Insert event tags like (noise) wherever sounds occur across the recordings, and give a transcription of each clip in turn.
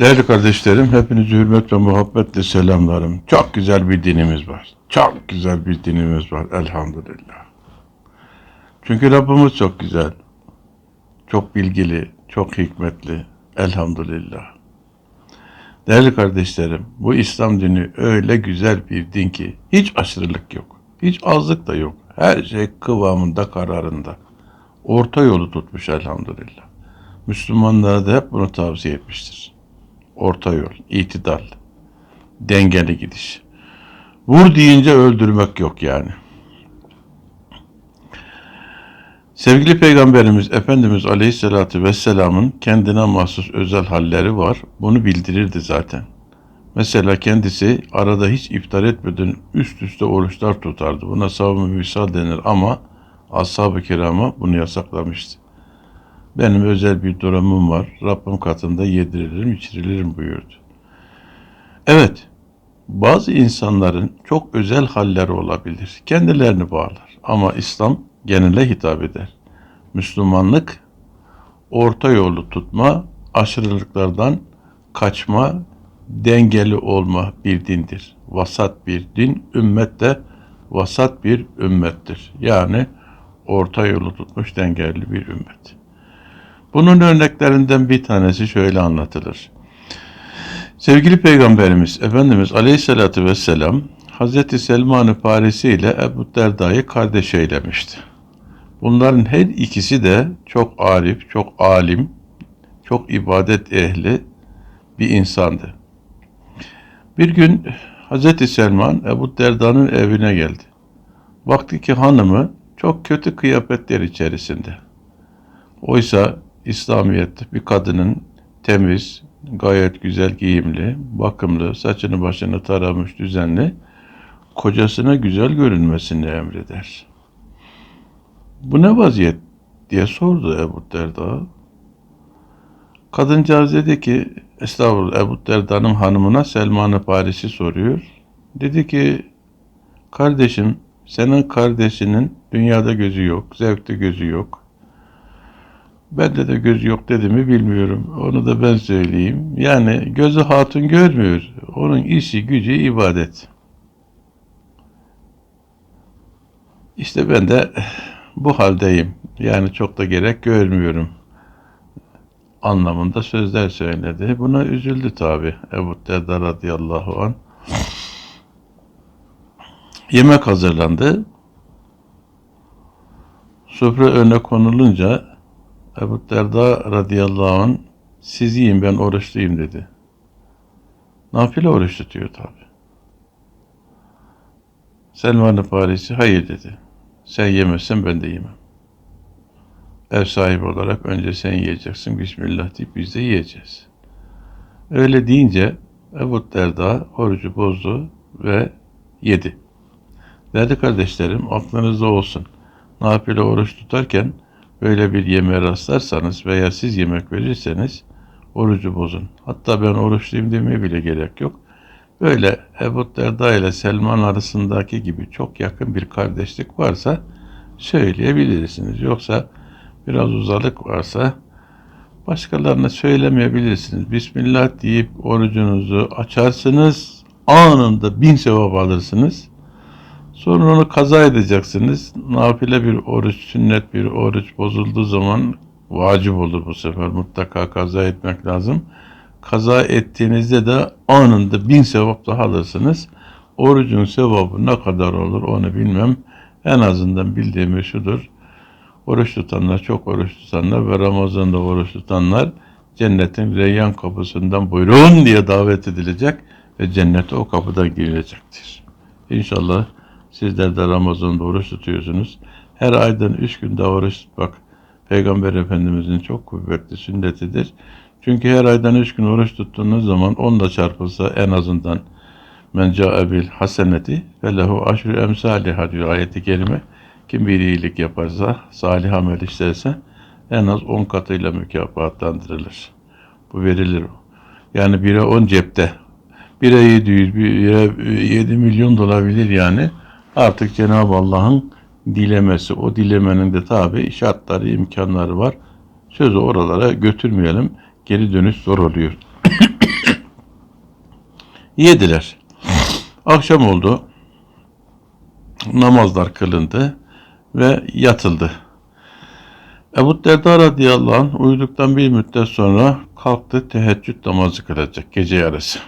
Değerli kardeşlerim, hepinizi hürmet ve muhabbetle selamlarım. Çok güzel bir dinimiz var. Çok güzel bir dinimiz var elhamdülillah. Çünkü Rabbimiz çok güzel, çok bilgili, çok hikmetli elhamdülillah. Değerli kardeşlerim, bu İslam dini öyle güzel bir din ki hiç aşırılık yok, hiç azlık da yok. Her şey kıvamında, kararında. Orta yolu tutmuş elhamdülillah. Müslümanlara da hep bunu tavsiye etmiştir orta yol, itidal, dengeli gidiş. Vur deyince öldürmek yok yani. Sevgili Peygamberimiz Efendimiz Aleyhisselatü Vesselam'ın kendine mahsus özel halleri var. Bunu bildirirdi zaten. Mesela kendisi arada hiç iftar etmeden üst üste oruçlar tutardı. Buna savunma misal denir ama ashab-ı kirama bunu yasaklamıştı. Benim özel bir durumum var. Rabbim katında yedirilirim, içirilirim buyurdu. Evet, bazı insanların çok özel halleri olabilir. Kendilerini bağlar. Ama İslam genele hitap eder. Müslümanlık orta yolu tutma, aşırılıklardan kaçma, dengeli olma bir dindir. Vasat bir din, ümmet de vasat bir ümmettir. Yani orta yolu tutmuş dengeli bir ümmet. Bunun örneklerinden bir tanesi şöyle anlatılır. Sevgili Peygamberimiz Efendimiz Aleyhisselatü Vesselam Hazreti Selman-ı Farisi ile Ebu Derda'yı kardeş eylemişti. Bunların her ikisi de çok arif, çok alim, çok ibadet ehli bir insandı. Bir gün Hazreti Selman Ebu Derda'nın evine geldi. Baktı ki hanımı çok kötü kıyafetler içerisinde. Oysa İslamiyet bir kadının temiz, gayet güzel giyimli, bakımlı, saçını başını taramış, düzenli, kocasına güzel görünmesini emreder. Bu ne vaziyet diye sordu Ebu Derda. Kadıncağız dedi ki, estağfurullah Ebu Derda'nın hanımına Selman-ı Paris'i soruyor. Dedi ki, kardeşim senin kardeşinin dünyada gözü yok, zevkte gözü yok. Bende de göz yok dedi mi bilmiyorum. Onu da ben söyleyeyim. Yani gözü hatun görmüyor. Onun işi gücü ibadet. İşte ben de bu haldeyim. Yani çok da gerek görmüyorum. Anlamında sözler söyledi. Buna üzüldü tabi Ebu Derda radıyallahu an. Yemek hazırlandı. Sofra öne konulunca Ebu Derda radıyallahu anh siz yiyin ben oruçluyum dedi. Nafile oruç tutuyor tabi. Selman-ı Farisi hayır dedi. Sen yemezsen ben de yemem. Ev sahibi olarak önce sen yiyeceksin. Bismillah deyip biz de yiyeceğiz. Öyle deyince Ebu Derda orucu bozdu ve yedi. Değerli kardeşlerim aklınızda olsun. Nafile oruç tutarken böyle bir yemeğe rastlarsanız veya siz yemek verirseniz orucu bozun. Hatta ben oruçluyum demeye bile gerek yok. Böyle Ebu Derda ile Selman arasındaki gibi çok yakın bir kardeşlik varsa söyleyebilirsiniz. Yoksa biraz uzalık varsa başkalarına söylemeyebilirsiniz. Bismillah deyip orucunuzu açarsınız. Anında bin sevap alırsınız. Sonra onu kaza edeceksiniz. Nafile bir oruç, sünnet bir oruç bozulduğu zaman vacip olur bu sefer. Mutlaka kaza etmek lazım. Kaza ettiğinizde de anında bin sevap daha alırsınız. Orucun sevabı ne kadar olur onu bilmem. En azından bildiğim şudur. Oruç tutanlar, çok oruç tutanlar ve Ramazan'da oruç tutanlar cennetin reyyan kapısından buyurun diye davet edilecek ve cennete o kapıdan girilecektir. İnşallah Sizler de Ramazan'da oruç tutuyorsunuz. Her aydan üç gün daha oruç tutmak Peygamber Efendimizin çok kuvvetli sünnetidir. Çünkü her aydan üç gün oruç tuttuğunuz zaman onunla çarpılsa en azından men ca'e haseneti ve lehu aşru emsaliha diyor ayeti kerime. Kim bir iyilik yaparsa, salih amel işlerse en az on katıyla mükafatlandırılır. Bu verilir. Yani bire on cepte. Bire 700, bire 7 milyon da olabilir yani artık Cenab-ı Allah'ın dilemesi, o dilemenin de tabi şartları, imkanları var. Sözü oralara götürmeyelim. Geri dönüş zor oluyor. (coughs) Yediler. Akşam oldu. Namazlar kılındı ve yatıldı. Ebu Derda radıyallahu anh uyuduktan bir müddet sonra kalktı teheccüd namazı kılacak gece yarısı.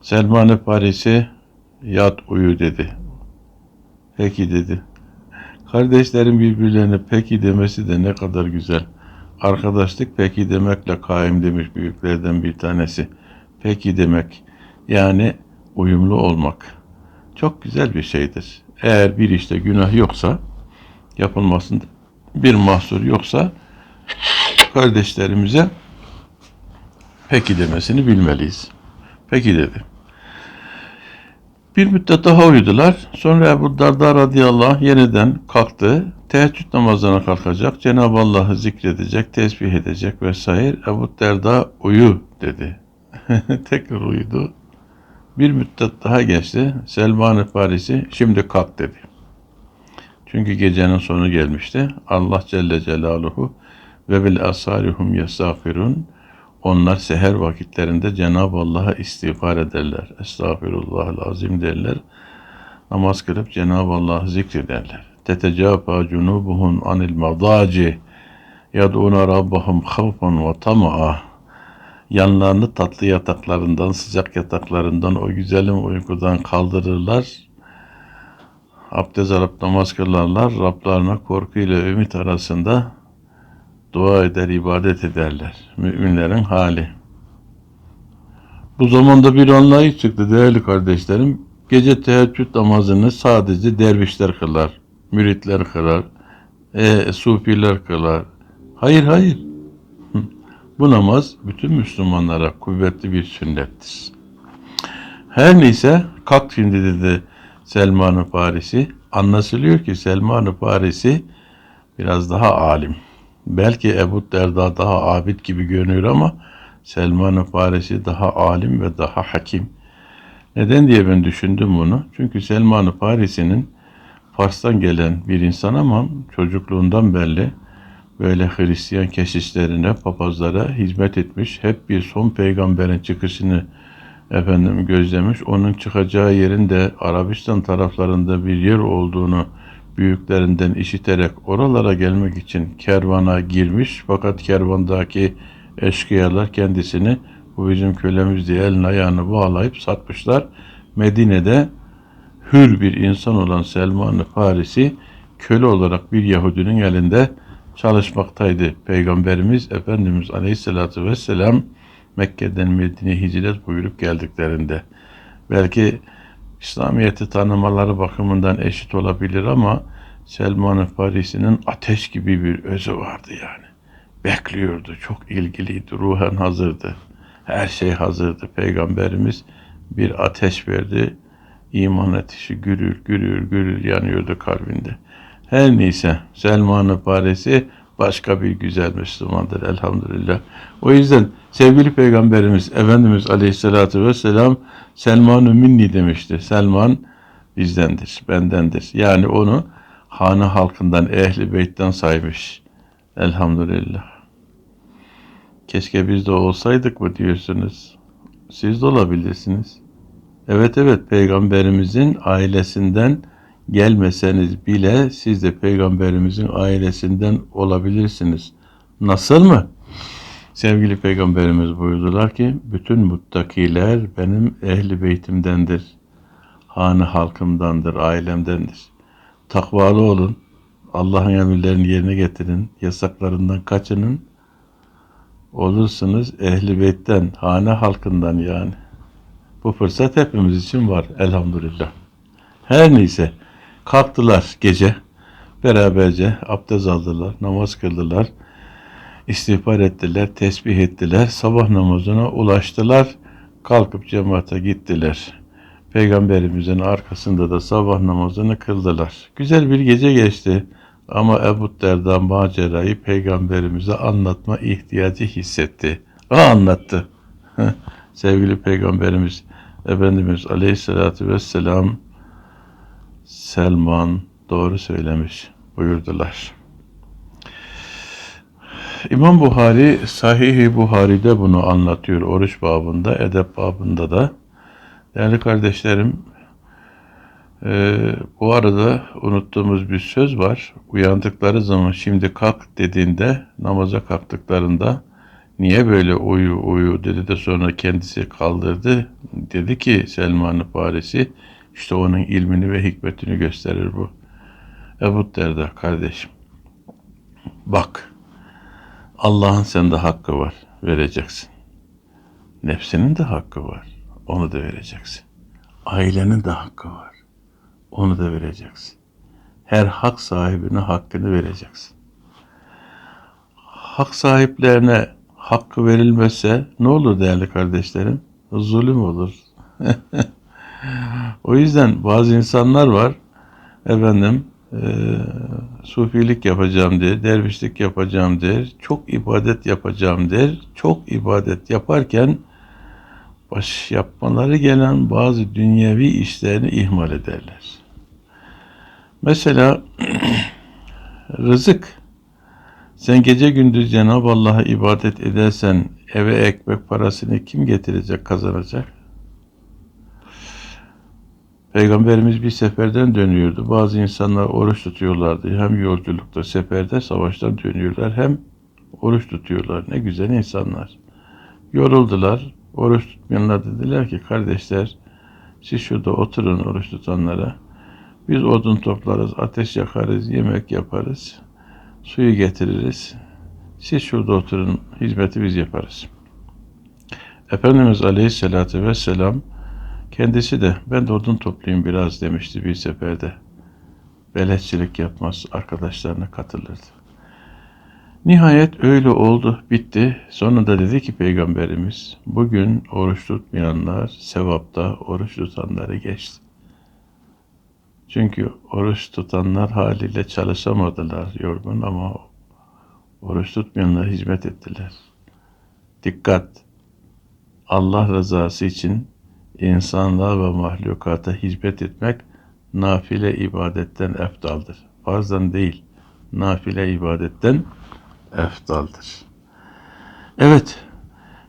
Selman-ı Farisi yat uyu dedi. Peki dedi. Kardeşlerin birbirlerine peki demesi de ne kadar güzel. Arkadaşlık peki demekle kaim demiş büyüklerden bir tanesi. Peki demek yani uyumlu olmak. Çok güzel bir şeydir. Eğer bir işte günah yoksa yapılmasında bir mahsur yoksa kardeşlerimize peki demesini bilmeliyiz. Peki dedi. Bir müddet daha uyudular. Sonra Ebu Darda radıyallahu yeniden kalktı. Teheccüd namazına kalkacak. Cenab-ı Allah'ı zikredecek, tesbih edecek vesaire. Ebu Derda uyu dedi. (laughs) Tekrar uyudu. Bir müddet daha geçti. Selman-ı Farisi şimdi kalk dedi. Çünkü gecenin sonu gelmişti. Allah Celle Celaluhu ve bil asarihum yestağfirun onlar seher vakitlerinde Cenab-ı Allah'a istiğfar ederler. Estağfirullahal azim derler. Namaz kılıp Cenab-ı Allah'ı zikrederler. Tetecapa cunubuhum anil madaci yad'una rabbahum havfan ve tama'a yanlarını tatlı yataklarından, sıcak yataklarından, o güzelim uykudan kaldırırlar. Abdest alıp namaz kılarlar. Rablarına korku ile ümit arasında dua eder, ibadet ederler. Müminlerin hali. Bu zamanda bir anlayış çıktı değerli kardeşlerim. Gece teheccüd namazını sadece dervişler kılar, müritler kılar, e, sufiler kılar. Hayır hayır. (laughs) Bu namaz bütün Müslümanlara kuvvetli bir sünnettir. Her neyse kalk şimdi dedi Selman-ı Farisi. Anlaşılıyor ki Selman-ı Farisi biraz daha alim. Belki Ebu Derda daha abid gibi görünüyor ama Selman-ı Farisi daha alim ve daha hakim. Neden diye ben düşündüm bunu. Çünkü Selman-ı Farisi'nin Fars'tan gelen bir insan ama çocukluğundan belli böyle Hristiyan keşişlerine, papazlara hizmet etmiş. Hep bir son peygamberin çıkışını efendim gözlemiş. Onun çıkacağı yerin de Arabistan taraflarında bir yer olduğunu büyüklerinden işiterek oralara gelmek için kervana girmiş. Fakat kervandaki eşkıyalar kendisini bu bizim kölemiz diye elini ayağını bağlayıp satmışlar. Medine'de hür bir insan olan Selman-ı Farisi köle olarak bir Yahudinin elinde çalışmaktaydı. Peygamberimiz Efendimiz Aleyhisselatü Vesselam Mekke'den Medine'ye hicret buyurup geldiklerinde belki İslamiyet'i tanımaları bakımından eşit olabilir ama Selman-ı Farisi'nin ateş gibi bir özü vardı yani. Bekliyordu, çok ilgiliydi, ruhen hazırdı. Her şey hazırdı. Peygamberimiz bir ateş verdi. İman ateşi gürül gürül gürül yanıyordu kalbinde. Her neyse Selman-ı Farisi başka bir güzel Müslümandır elhamdülillah. O yüzden sevgili Peygamberimiz Efendimiz Aleyhisselatü Vesselam Selman-ı Minni demiştir. Selman bizdendir, bendendir. Yani onu hanı halkından, ehli beytten saymış. Elhamdülillah. Keşke biz de olsaydık mı diyorsunuz. Siz de olabilirsiniz. Evet evet peygamberimizin ailesinden gelmeseniz bile siz de peygamberimizin ailesinden olabilirsiniz. Nasıl mı? Sevgili peygamberimiz buyurdular ki bütün muttakiler benim ehli beytimdendir. Hanı halkımdandır, ailemdendir. Takvalı olun. Allah'ın emirlerini yerine getirin. Yasaklarından kaçının. Olursunuz ehli beytten, hane halkından yani. Bu fırsat hepimiz için var elhamdülillah. Her neyse kalktılar gece. Beraberce abdest aldılar, namaz kıldılar. İstiğfar ettiler, tesbih ettiler. Sabah namazına ulaştılar. Kalkıp cemaate gittiler. Peygamberimizin arkasında da sabah namazını kıldılar. Güzel bir gece geçti. Ama Ebu Derda macerayı peygamberimize anlatma ihtiyacı hissetti. O anlattı. Sevgili peygamberimiz Efendimiz Aleyhisselatü Vesselam Selman doğru söylemiş buyurdular. İmam Buhari Sahih-i Buhari'de bunu anlatıyor oruç babında, edep babında da. Değerli kardeşlerim, eee, bu arada unuttuğumuz bir söz var. Uyandıkları zaman şimdi kalk dediğinde namaza kalktıklarında niye böyle uyu uyu dedi de sonra kendisi kaldırdı. Dedi ki Selman-ı Farisi işte onun ilmini ve hikmetini gösterir bu. Ebu Derda kardeşim bak Allah'ın sende hakkı var vereceksin. Nefsinin de hakkı var. Onu da vereceksin. Ailenin de hakkı var. Onu da vereceksin. Her hak sahibine hakkını vereceksin. Hak sahiplerine hakkı verilmezse ne olur değerli kardeşlerim? Zulüm olur. (laughs) o yüzden bazı insanlar var efendim eee sufilik yapacağım der, dervişlik yapacağım der, çok ibadet yapacağım der. Çok ibadet yaparken baş yapmaları gelen bazı dünyevi işlerini ihmal ederler. Mesela (clears throat) rızık. Sen gece gündüz Cenab-ı Allah'a ibadet edersen eve ekmek parasını kim getirecek, kazanacak? Peygamberimiz bir seferden dönüyordu. Bazı insanlar oruç tutuyorlardı. Hem yolculukta, seferde, savaştan dönüyorlar. Hem oruç tutuyorlar. Ne güzel insanlar. Yoruldular. Oruç tutmayanlar dediler ki kardeşler siz şurada oturun oruç tutanlara. Biz odun toplarız, ateş yakarız, yemek yaparız, suyu getiririz. Siz şurada oturun, hizmeti biz yaparız. Efendimiz Aleyhisselatü Vesselam kendisi de ben de odun toplayayım biraz demişti bir seferde. Beleşçilik yapmaz, arkadaşlarına katılırdı. Nihayet öyle oldu, bitti. Sonra da dedi ki Peygamberimiz, bugün oruç tutmayanlar sevapta oruç tutanları geçti. Çünkü oruç tutanlar haliyle çalışamadılar yorgun ama oruç tutmayanlar hizmet ettiler. Dikkat! Allah rızası için insanlığa ve mahlukata hizmet etmek nafile ibadetten eftaldır. Farzdan değil, nafile ibadetten eftaldır. Evet,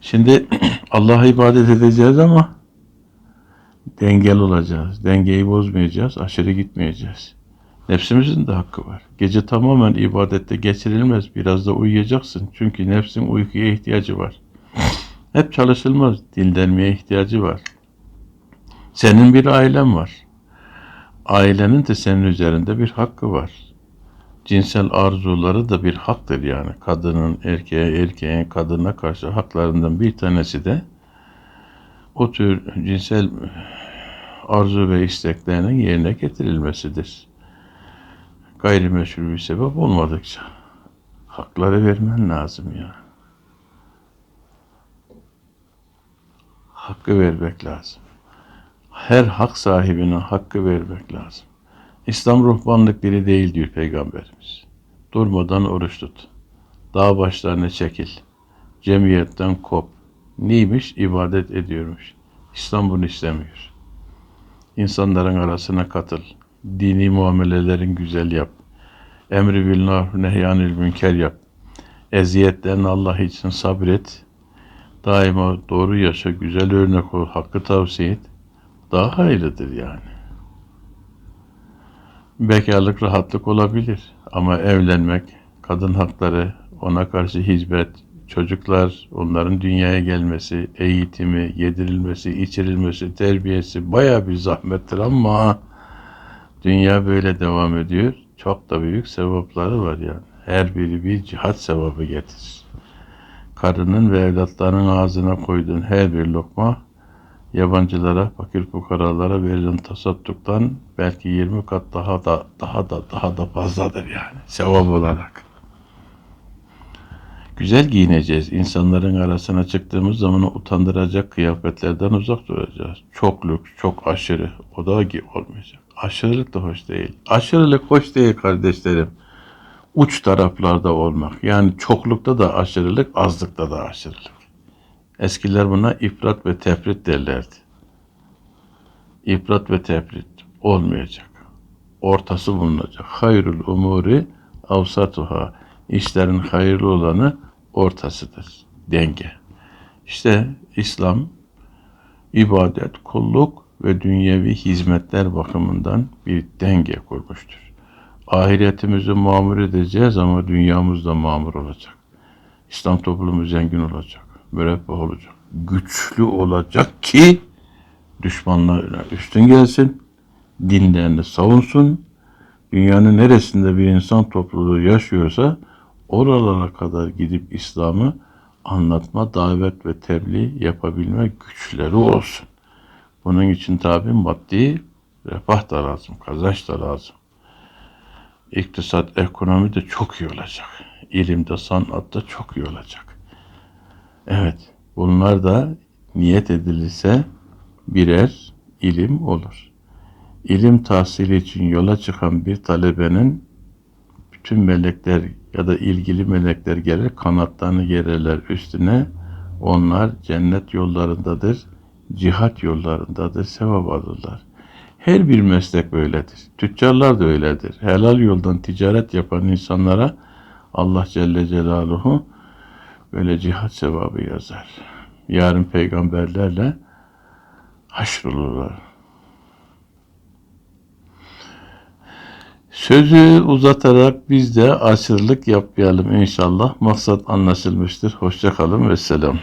şimdi (clears throat) Allah'a ibadet edeceğiz ama dengeli olacağız. Dengeyi bozmayacağız, aşırı gitmeyeceğiz. Nefsimizin de hakkı var. Gece tamamen ibadette geçirilmez. Biraz da uyuyacaksın. Çünkü nefsin uykuya ihtiyacı var. (clears throat) Hep çalışılmaz. Dinlenmeye ihtiyacı var. Senin bir ailen var. Ailenin de senin üzerinde bir hakkı var. Cinsel arzuları da bir haktır yani. Kadının erkeğe, erkeğin kadına karşı haklarından bir tanesi de o tür cinsel arzu ve isteklerinin yerine getirilmesidir. Gayrimeşru bir sebep olmadıkça hakları vermen lazım ya. Hakkı vermek lazım. Her hak sahibine hakkı vermek lazım. İslam ruhbanlık biri değil diyor Peygamberimiz. Durmadan oruç tut. Dağ başlarına çekil. Cemiyetten kop. Neymiş? İbadet ediyormuş. İslam bunu istemiyor. İnsanların arasına katıl. Dini muamelelerin güzel yap. Emri bil maruf nehyanil münker yap. Eziyetten Allah için sabret. Daima doğru yaşa, güzel örnek ol, hakkı tavsiye et. Daha hayırlıdır yani. Bekarlık rahatlık olabilir ama evlenmek, kadın hakları, ona karşı hizmet, çocuklar, onların dünyaya gelmesi, eğitimi, yedirilmesi, içirilmesi, terbiyesi baya bir zahmettir ama dünya böyle devam ediyor. Çok da büyük sevapları var yani. Her biri bir cihat sevabı getirir. Karının ve evlatlarının ağzına koyduğun her bir lokma yabancılara, fakir fukaralara verilen tasadduktan belki 20 kat daha da daha da daha da fazladır yani sevap olarak. Güzel giyineceğiz. İnsanların arasına çıktığımız zaman utandıracak kıyafetlerden uzak duracağız. Çok lüks, çok aşırı. O da olmayacak. Aşırılık da hoş değil. Aşırılık hoş değil kardeşlerim. Uç taraflarda olmak. Yani çoklukta da aşırılık, azlıkta da aşırılık. Eskiler buna ifrat ve tefrit derlerdi. İfrat ve tefrit olmayacak. Ortası bulunacak. Hayrul umuri avsatuha. İşlerin hayırlı olanı ortasıdır. Denge. İşte İslam ibadet, kulluk ve dünyevi hizmetler bakımından bir denge kurmuştur. Ahiretimizi mamur edeceğiz ama dünyamız da mamur olacak. İslam toplumu zengin olacak, müreffeh olacak, güçlü olacak ki düşmanlarına üstün gelsin, dinlerini savunsun, dünyanın neresinde bir insan topluluğu yaşıyorsa oralara kadar gidip İslam'ı anlatma, davet ve tebliğ yapabilme güçleri olsun. Bunun için tabi maddi refah da lazım, kazanç da lazım. İktisat, ekonomi de çok iyi olacak. İlimde, sanatta çok iyi olacak. Evet, bunlar da niyet edilirse birer ilim olur. İlim tahsili için yola çıkan bir talebenin bütün melekler ya da ilgili melekler gelir kanatlarını gererler üstüne. Onlar cennet yollarındadır, cihat yollarındadır, sevap alırlar. Her bir meslek böyledir. Tüccarlar da öyledir. Helal yoldan ticaret yapan insanlara Allah Celle Celaluhu böyle cihat sevabı yazar. Yarın peygamberlerle haşrolurlar. Sözü uzatarak biz de asırlık yapmayalım inşallah. Maksat anlaşılmıştır. Hoşça kalın ve selam.